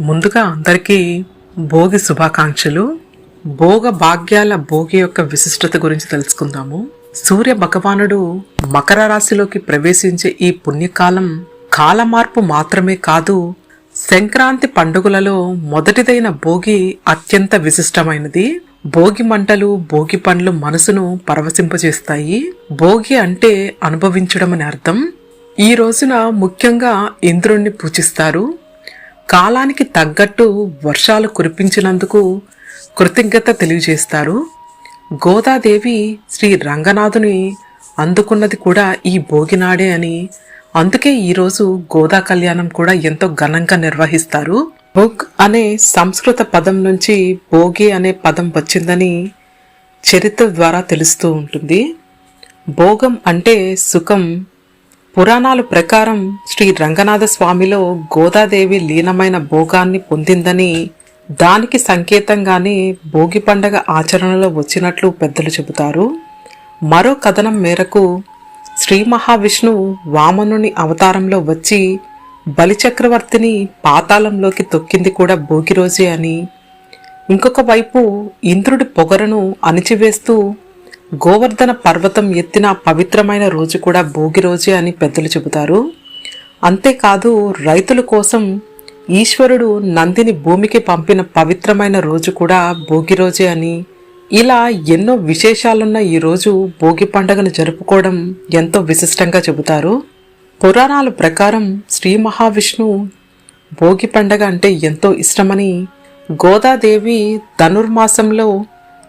ముందుగా అందరికీ భోగి శుభాకాంక్షలు. భోగ భాగ్యాల భోగి యొక్క విశిష్టత గురించి తెలుసుకుందాము. సూర్య భగవానుడు మకర రాశిలోకి ప్రవేశించే ఈ పుణ్యకాలం కాలమార్పు మాత్రమే కాదు సంక్రాంతి పండుగలలో మొదటిదైన భోగి అత్యంత విశిష్టమైనది. భోగి మంటలు భోగి పండ్లు మనసును పరవశింపజేస్తాయి. భోగి అంటే అనుభవించడం అని అర్థం. ఈ రోజున ముఖ్యంగా ఇంద్రుణ్ణి పూజిస్తారు. కాలానికి తగ్గట్టు వర్షాలు కురిపించినందుకు కృతజ్ఞత తెలియజేస్తారు. గోదాదేవి శ్రీ రంగనాథుని అందుకున్నది కూడా ఈ భోగినాడే అని అందుకే ఈరోజు గోదా కళ్యాణం కూడా ఎంతో ఘనంగా నిర్వహిస్తారు. భోగ్ అనే సంస్కృత పదం నుంచి భోగి అనే పదం వచ్చిందని చరిత్ర ద్వారా తెలుస్తూ ఉంటుంది. భోగం అంటే సుఖం పురాణాల ప్రకారం శ్రీ రంగనాథ స్వామిలో గోదాదేవి లీనమైన భోగాన్ని పొందిందని దానికి సంకేతంగానే భోగి పండగ ఆచరణలో వచ్చినట్లు పెద్దలు చెబుతారు. మరో కథనం మేరకు శ్రీ మహావిష్ణువు వామనుని అవతారంలో వచ్చి బలిచక్రవర్తిని పాతాళంలోకి తొక్కింది కూడా భోగి రోజే అని. ఇంకొక వైపు ఇంద్రుడి పొగరను అణిచివేస్తూ గోవర్ధన పర్వతం ఎత్తిన పవిత్రమైన రోజు కూడా భోగి రోజే అని పెద్దలు చెబుతారు. అంతేకాదు రైతుల కోసం ఈశ్వరుడు నందిని భూమికి పంపిన పవిత్రమైన రోజు కూడా భోగి రోజే అని. ఇలా ఎన్నో విశేషాలున్న ఈ రోజు భోగి పండుగను జరుపుకోవడం ఎంతో విశిష్టంగా చెబుతారు. పురాణాల ప్రకారం శ్రీ మహావిష్ణువు భోగి పండగ అంటే ఎంతో ఇష్టమని గోదాదేవి ధనుర్మాసంలో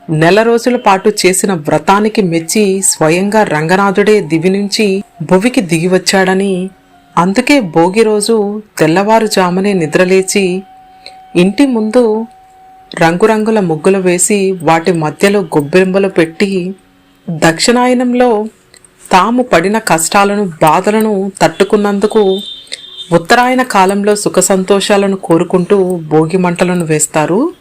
నెల రోజుల పాటు చేసిన వ్రతానికి మెచ్చి స్వయంగా రంగనాథుడే దివి నుంచి భువికి దిగివచ్చాడని అందుకే భోగి రోజు తెల్లవారుజామునే నిద్రలేచి ఇంటి ముందు రంగురంగుల ముగ్గులు వేసి వాటి మధ్యలో గొబ్బెంబలు పెట్టి దక్షిణాయనంలో తాము పడిన కష్టాలను బాధలను తట్టుకున్నందుకు ఉత్తరాయణ కాలంలో సుఖ సంతోషాలను కోరుకుంటూ భోగి మంటలను వేస్తారు.